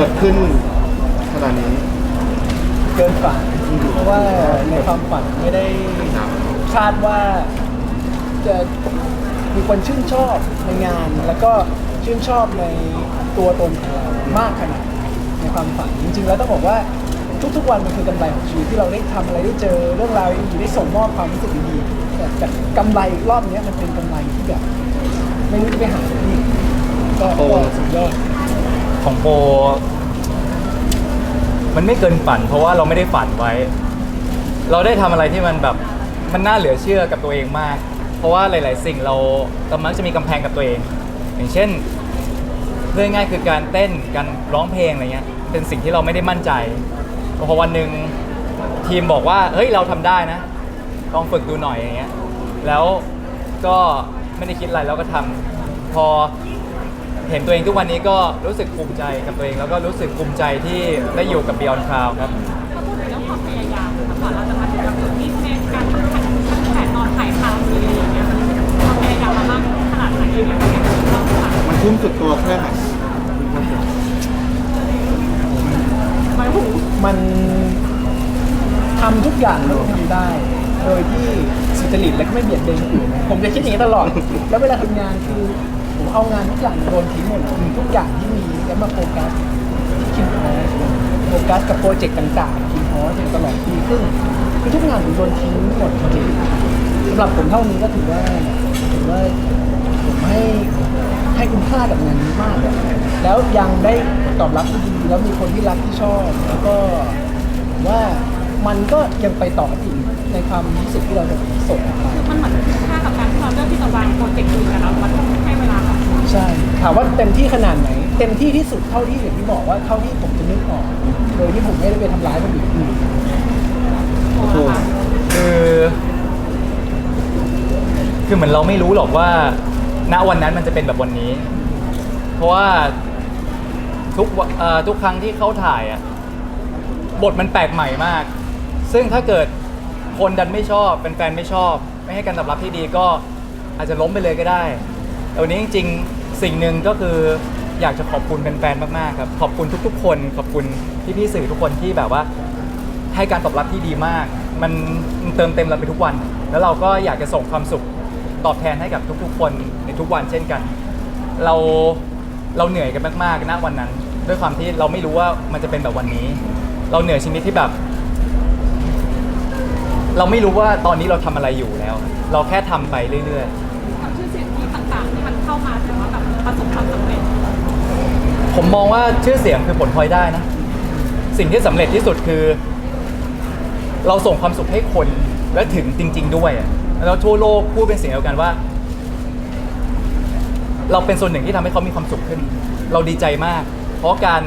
กิดขึ้นขนาดนี้ เกินฝันเพราะว่าในความฝันไม่ได้คาดว่าจะมีคนชื่นชอบในงาน แล้วก็ชื่นชอบในตัวตนของเรามากขนาดนี้ในความฝันจริง ๆ แล้วต้องบอกว่าทุกๆวันมันคือกำไรของชีวิตที่เราได้ทำอะไรได้เจอเรื่องราวดีๆได้ส่งมอบความรู้สึกดีๆแต่แต่กำไรรอบเนี้ยมันเป็นกำไรที่แบบไม่รู้จะไปหาที่ก็โอ้ก็สุดยอด ของโป มันไม่เกินฝัน เพราะว่าเราไม่ได้ฝันไว้ เราได้ทำอะไรที่มันแบบมันน่าเหลือเชื่อกับตัวเองมาก เพราะว่าหลาย ๆ สิ่งเราเรามักจะมีกำแพงกับตัวเอง อย่างเช่นเรื่องง่ายคือการเต้นการร้องเพลงอะไรเงี้ยเป็นสิ่งที่เราไม่ได้มั่นใจพอวันหนึ่งทีมบอกว่าเฮ้ยเราทำได้นะ ลองฝึกดูหน่อยอย่างเงี้ย แล้วก็ไม่ได้คิดอะไรแล้วก็ทำพอ เห็นตัวเองทุกวันนี้ก็รู้สึกภูมิใจกับตัวเอง แล้วก็รู้สึกภูมิใจที่ได้อยู่กับ Beyond Cloud ครับ ถ้าพูดถึงเรื่องความพยายามนะคะก่อนเราจะมาถึงจุดที่ในการแข่งขันตั้งแต่ตอนถ่ายทำเลยอย่างเงี้ยความพยายามมามากขนาดไหนอย่างเงี้ยเราค่ะมันทุ่มสุดตัวแค่ไหนไม่หูมันทำทุกอย่างเราทำได้ โดยที่สุจริตและก็ไม่เบียดเบียนคนอื่นนะผมจะคิดอย่างนี้ตลอด แล้วเวลาทำงานคือ ผมเอางานทุกอย่างโดนทิ้งหมดทุกอย่างที่มีแล้วมาโฟกัสที่คิมพอสโฟกัสกับโปรเจกต์ต่างๆคิมพอสตลอดปีครึ่งคือทุกงานผมโดนทิ้งหมดจริงสำหรับผมเท่านี้ก็ถือว่าถือว่าผมให้ให้คุณค่ากับงานนี้มากแล้วยังได้ตอบรับที่ดีแล้วมีคนที่รักที่ชอบ แล้วก็ว่ามันก็ยังไปต่ออีกในความรู้สึกที่เราจะส่งออกไปมันเหมือนค่ากับการที่เราเลือกที่จะวางโปรเจกต์อื่นกับเรามันต้อง ใช่ ถามว่าเต็มที่ขนาดไหน เต็มที่ที่สุดเท่าที่อย่างที่บอกว่าเท่าที่ผมจะนึกออก โดยที่ผมไม่ได้ไปทำร้ายคนอื่นโอ้นะคะคือคือเหมือนเราไม่รู้หรอกว่า ณวันนั้นมันจะเป็นแบบวันนี้ เพราะว่าทุกวเอ่อทุกครั้งที่เขาถ่ายอะบทมันแปลกใหม่มาก ซึ่งถ้าเกิดคนดันไม่ชอบเป็นแฟนไม่ชอบ ไม่ให้การตอบรับที่ดีก็อาจจะล้มไปเลยก็ได้แต่วันนี้จริงๆ สิ่งหนึ่งก็คืออยากจะขอบคุณแฟนๆมากๆครับขอบคุณทุกๆ คน ขอบคุณพี่ๆสื่อทุกคนที่แบบว่า ให้การตอบรับที่ดีมาก มันเติมเต็มเราไปทุกวัน แล้วเราก็อยากจะส่งความสุขตอบแทนให้กับทุกๆ คนในทุกวันเช่นกัน เราเราเหนื่อยกันมากๆณวันนั้น ด้วยความที่เราไม่รู้ว่ามันจะเป็นแบบวันนี้ เราเหนื่อยชนิดที่แบบ เราไม่รู้ว่าตอนนี้เราทำอะไรอยู่แล้ว เราแค่ทำไปเรื่อยกับชื่อเสียงที่ต่างๆที่มันเข้ามาถือว่าแบบประสบความสำเร็จๆผมมองว่าชื่อเสียงคือผลพลอยได้นะ สิ่งที่สำเร็จที่สุดคือ เราส่งความสุขให้คนและถึงจริง ๆ ด้วยอะแล้วทั่วโลกพูดเป็นเสียงเดียวกันว่า เราเป็นส่วนหนึ่งที่ทำให้เขามีความสุขขึ้น เราดีใจมาก เพราะการ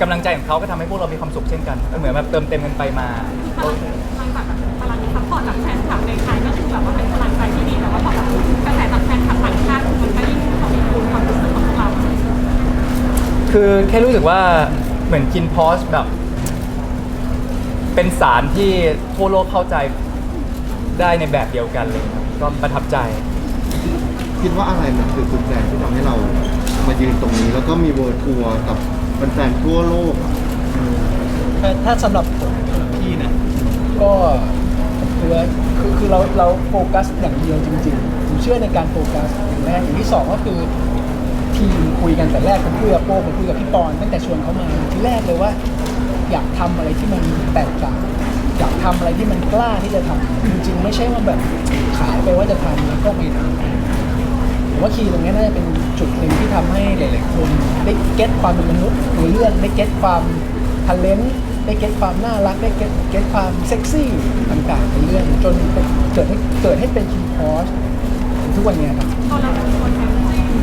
กำลังใจของเขาก็ทำให้พวกเรามีความสุขเช่นกันมันเหมือนแบบเติมเต็มกันไปมา พลังพลังจากแบบพลังซัพพอร์ตจากแฟนคลับใน คือแค่รู้สึกว่าเหมือนคินพอสแบบ เป็นสารที่ทั่วโลกเข้าใจได้ในแบบเดียวกันเลยครับก็ประทับใจ คิดว่าอะไรมันคือจุดแรงที่ทำให้เรามายืนตรงนี้ แล้วก็มีเวิร์ทัวร์กับแฟนๆทั่วโลกอะถ้าถ้าสำหรับผมสำหรับพี่นะ ก็คือว่าคือคือเราเราโฟกัสอย่างเดียวจริงๆผมเชื่อในการโฟกัสอย่างแรกอย่างที่สองก็คือ ทีมคุยกันแต่แรกผมคุยกับโป้ผมคุยกับพี่ปอนตั้งแต่ชวนเขามาทีแรกเลยว่า อยากทำอะไรที่มันแตกต่างอยากทำอะไรที่มันกล้าที่จะทำจริง ๆ ไม่ใช่ว่าแบบขายไปว่าจะทำแล้วก็ไม่ทำผมว่าคีย์ตรงนี้น่าจะเป็นจุดหนึ่งที่ทำให้หลายๆคนได้เก็ตความเป็นมนุษย์ในเรื่องได้เก็ตความทันเลนได้เก็ตความน่ารักได้เก็ตเก็ตความเซ็กซี่ต่างๆในเรื่องจนเกิดให้เกิดให้เป็นคีย์พอสทุกวันนี้ครับตอนเราเป็นคน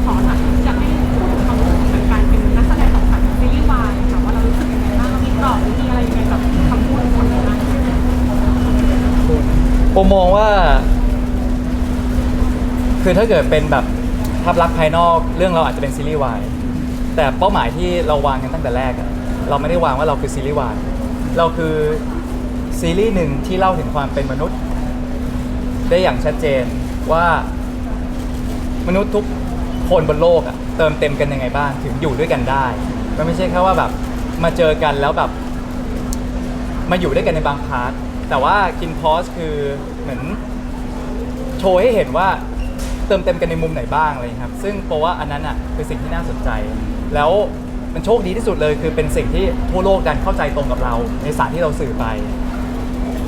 ขอหนักอยากให้พูดถึงความรู้สึกของการเป็นนักแสดงของสายซีรีส์วายค่ะว่าเรารู้สึกยังไงบ้างเรามีกรอบหรือมีอะไรยังไงกับคำพูดของคนนี้บ้าง ผมมองว่า คือถ้าเกิดเป็นแบบภาพลักษณ์ภายนอกเรื่องเราอาจจะเป็นซีรีส์วายแต่เป้าหมายที่เราวางกันตั้งแต่แรกอะเราไม่ได้วางว่าเราคือซีรีส์วายเราคือซีรีส์หนึ่งที่เล่าถึงความเป็นมนุษย์ ได้อย่างชัดเจนว่ามนุษย์ทุกคนบนโลกอะเติมเต็มกันยังไงบ้างถึงอยู่ด้วยกันได้มันไม่ใช่แค่ว่าแบบมาเจอกันแล้วแบบมาอยู่ด้วยกันในบางพาร์ทแต่ว่ากินพอสคือเหมือนโชว์ให้เห็นว่า เติมเต็มกันในมุมไหนบ้างอะไรอย่างเลยครับซึ่งเพราะว่าอันนั้นอะคือสิ่งที่น่าสนใจ แล้วมันโชคดีที่สุดเลยคือเป็นสิ่งที่ทั่วโลกดันเข้าใจตรงกับเรา ในสารที่เราสื่อไป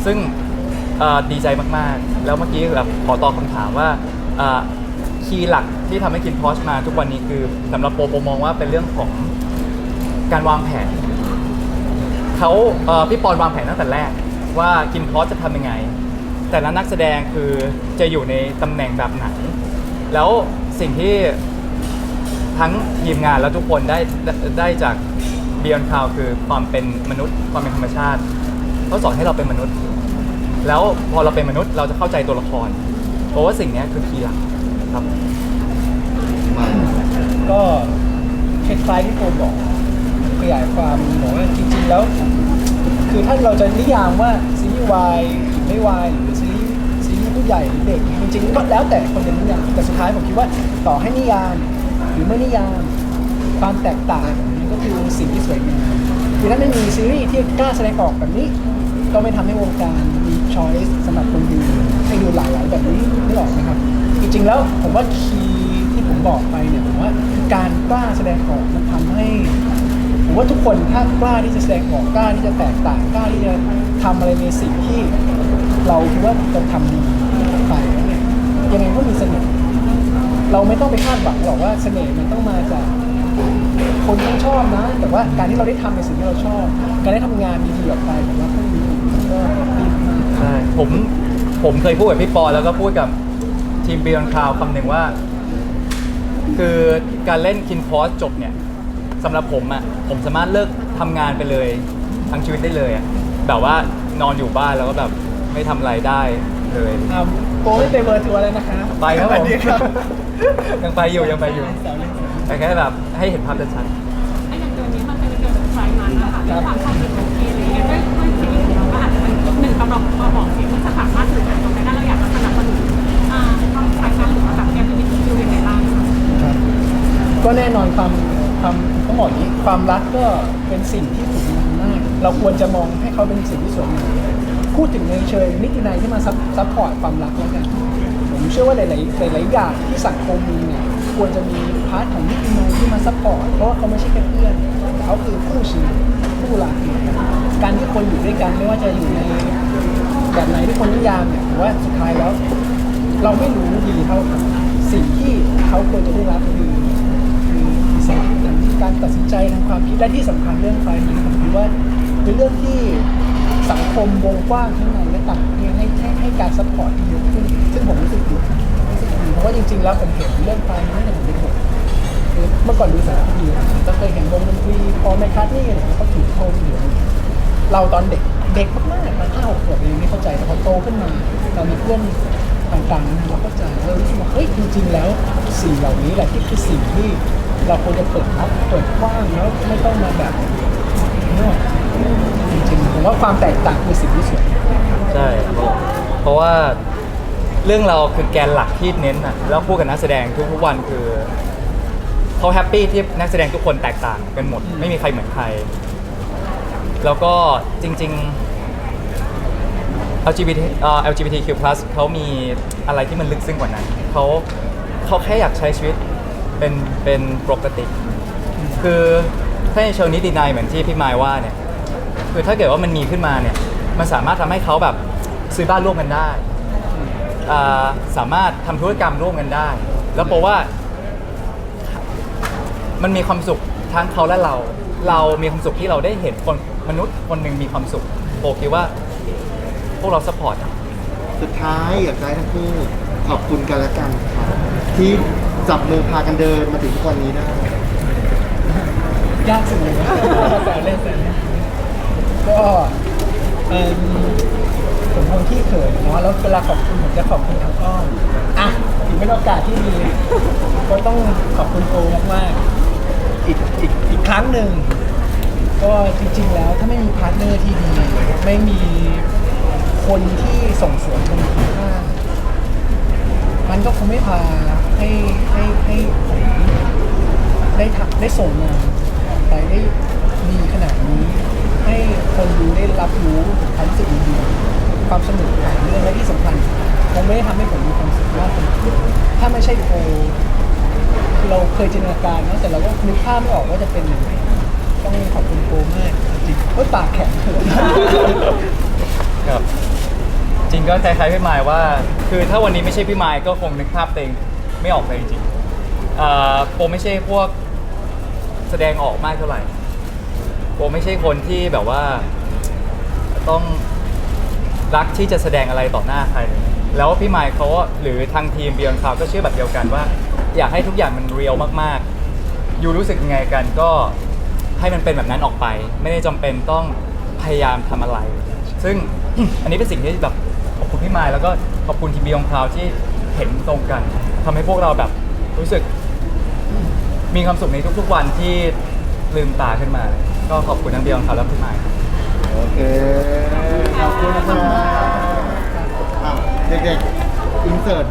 ซึ่งเอ่อดีใจมากๆ แล้วเมื่อกี้แบบขอตอบคำถามว่าคีย์หลักที่ทำให้กินพอชมาทุกวันนี้คือสำหรับโปโปมองว่าเป็นเรื่องของการวางแผน เขาเอ่อพี่ปอนวางแผนตั้งแต่แรก ว่ากินพอสจะทำยังไง แต่ละนักแสดงคือจะอยู่ในตำแหน่งแบบไหน แล้วสิ่งที่ทั้งทีมงานและทุกคนได้ได้จากเบียนคาวคือความเป็นมนุษย์ความเป็นธรรมชาติเขาสอนให้เราเป็นมนุษย์ แล้วพอเราเป็นมนุษย์เราจะเข้าใจตัวละครเพราะว่าสิ่งนี้คือคีย์หลักครับก็คล้ายๆที่โปบอกขยายความบอกว่าจริงๆแล้ว คือถ้าเราจะนิยามว่าซีรีส์วายหรือไม่วายหรือซีรีส์ ใหญ่หรือเด็ก จริงๆก็แล้วแต่คนจะนิยามแต่สุดท้ายผมคิดว่าต่อให้นิยาม หรือไม่นิยาม ความแตกต่างมันก็คือสิ่งที่สวยงามคือถ้าไม่มีซีรีส์ที่กล้าแสดงออกแบบนี้ ก็ไม่ทำให้วงการมีช้อยส์สำหรับคนดูให้ดูหลากหลายแบบนี้นึกออกไหมครับ จริงๆแล้วผมว่าคีย์ที่ผมบอกไปเนี่ยผมว่าการกล้าแสดงออกมันทำให้ผมว่าทุกคนถ้ากล้าที่จะแสดงออกกล้าที่จะแตกต่างกล้าที่จะทำอะไรในสิ่งที่ เราคิดว่าเรทำดีไปแล้วเนี่ยยังไงก็มีเสน่ห์เราไม่ต้องไปคาดหวังหรอกว่าเสน่ห์มันต้องมาจากคนต้องชอบนะ แต่ว่าการที่เราได้ทำในสิ่งที่เราชอบ การได้ทำงานดีๆออกไปผมว่าก็ดีก็ดีมากใช่ผมผมเคยพูดกับพี่ปอแล้วก็พูดกับทีม Beyond Cloud คำหนึ่งว่า คือการเล่นคินพอสจบเนี่ยสำหรับผมอะผมสามารถเลิกทำงานไปเลยทั้งชีวิตได้เลยอะแบบว่านอนอยู่บ้านแล้วก็แบบ ไม่ทำอะไรได้เลยอ่าโปรไม่ไปเบอร์ทัวร์เลยนะคะไปครับสผวัสมดีครับยังไปอยู่ยังไปอยู่แต่แค่แบบให้เห็นภาพชัดไอ้อย่างเดือนนี้มันเป็นเดือนแบบไฟมันนะคะด้วยความเข้าถึงของทีอะไรเงี้ยด้วยด้วยซีรีส์ของเราก็อาจจะเป็นหนึ่งกำลังมาบอกเองที่จะสามารถสื่อสารตรงนี้ได้เราอยากจะสนับสนุนอ่าความไฟมันหรือว่าแบบแอปพลิเคชันยังไงบ้างครับก็แน่นอนความความต้องบอกอย่างนี้ความรักก็เป็นสิ่งที่สวยงามมาก เราควรจะมองให้เขาเป็นสิ่งที่สวยงาม พูดถึงในเชิงนิตินัยที่มาซับซัพพอร์ตความรักแล้วกัน ผมเชื่อว่าหลาย ๆ หลาย ๆ อย่างที่สังคมมีเนี่ยควรจะมีพาร์ทของนิตินัยที่มาซัพพอร์ตเพราะว่าเขาไม่ใช่แค่เพื่อนแต่เขาคือคู่ชีวิตคู่รักการที่คนอยู่ด้วยกันไม่ว่าจะอยู่ในแบบไหนที่คนนิยามเนี่ยผมว่าสุดท้ายแล้ว เราไม่รู้ดีเท่าสิ่งที่เขาควรจะได้รับคือคืออิสระทางการตัดสินใจทางความคิดและที่สำคัญเรื่องไฟมันผมคิดว่าเป็นเรื่องที่ สังคมวงกว้างทั้งในและต่างประเทศให้ให้ให้การซัพพอร์ตที่เยอะขึ้น ซึ่งผมรู้สึกดีรู้สึกดีเพราะว่าจริงๆ แล้วผมเห็นเรื่องไฟมันตั้งแต่ผมเด็กๆคือเมื่อก่อนดูสารคดีก็เคยเห็นวงดนตรีพอแมคคาร์ทนี่อะไรเขาถือโทนอยู่เราตอนเด็กเด็กมากๆตอนห้าหกขวบเองไม่เข้าใจแต่พอโตขึ้นมาเรามีเพื่อนต่างๆเราเข้าใจเรารู้สึกว่าเฮ้ยจริงๆแล้วสิ่งเหล่านี้แหละที่คือสิ่งที่เราควรจะเปิดรับเปิดกว้างแล้วไม่ต้องมาแบบนอก ริงๆผมว่าความแตกต่างคือสิ่งที่สวยใช่เพราะว่าเรื่องเราคือแกนหลักที่เน้นอะแล้วพูดกับนักแสดงทุกๆวันคือเขาแฮปปี้ที่นักแสดงทุกคนแตกต่างกันหมด ไม่มีใครเหมือนใคร แล้วก็จริง ๆ LGBT เอ่อ LGBTQ+ เขามีอะไรที่มันลึกซึ้งกว่านั้นเขาเขาแค่อยากใช้ชีวิตเป็นเป็นปกติ คือถ้าในเชิงนิตินายเหมือนที่พี่มายว่าเนี่ย คือถ้าเกิดว่ามันมีขึ้นมาเนี่ยมันสามารถทำให้เขาแบบซื้อบ้านร่วมกันได้อ่าสามารถทำธุรกรรมร่วมกันได้ แล้วเพราะว่า มันมีความสุขทั้งเขาและเรา เรามีความสุขที่เราได้เห็นคนมนุษย์คนหนึ่งมีความสุขโปคิดว่าพวกเราสปอร์ตสุดท้ายอยากจะให้ทั้งคู่ขอบคุณกันและกันครับที่จับมือพากันเดินมาถึงทุกวันนี้ได้ ยากสุดเลยนะแต่เล่นแต่เล่น ก็เอิ่มผมคนที่เขินเนาะแล้วเวลาขอบคุณผมจะขอบคุณทางอ้อมอะถือเป็นโอกาสที่ดีก็ต้องขอบคุณโกมากๆอีกอีกอีกครั้งหนึ่งก็จริงๆแล้วถ้าไม่มีพาร์ทเนอร์ที่ดีไม่มีคนที่ส่งเสริมคนข้างๆมันก็คงไม่พาให้ให้ให้ผมได้ทำได้ส่งงานไปได้ดีขนาดนี้ ให้คนดูได้รับรู้ถึงความรู้สึกดีๆความสนุกของเรื่องและที่สำคัญคงไม่ได้ทำให้ผมมีความสุขมากถ้าไม่ใช่โอเราเคยจินตนาการเนอะแต่เราก็นึกภาพไม่ออกว่าจะเป็นยังไงต้องขอบคุณโปมากจริงๆเฮ้ยปากแข็งเลยครับจริงก็คล้ายๆพี่มายว่า คือถ้าวันนี้ไม่ใช่พี่มายก็คงนึกภาพตัวเองไม่ออกเลยจริงๆอ่าโปไม่ใช่พวกแสดงออกมากเท่าไหร่ โปไม่ใช่คนที่แบบว่า ต้องรักที่จะแสดงอะไรต่อหน้าใคร แล้วพี่ไมายเขาหรือทางทีมเบียนคาวก็เชื่อแบบเดียวกันว่า อยากให้ทุกอย่างมันเรียลมากๆ อยู่รู้สึกยังไงกันก็ให้มันเป็นแบบนั้นออกไป ไม่ได้จำเป็นต้องพยายามทำอะไร ซึ่งอันนี้เป็นสิ่งที่แบบขอบคุณพี่ไมายแล้วก็ขอบคุณทีมเบียนคาวที่เห็นตรงกันทำให้พวกเราแบบรู้สึกมีความสุขในทุกๆวันที่ลืมตาขึ้นมาเลย ก็ขอบคุณทั้งเบียนครับและพี่มายครับโอเค ขอบคุณครับอะเด็กๆอินเสิร์ต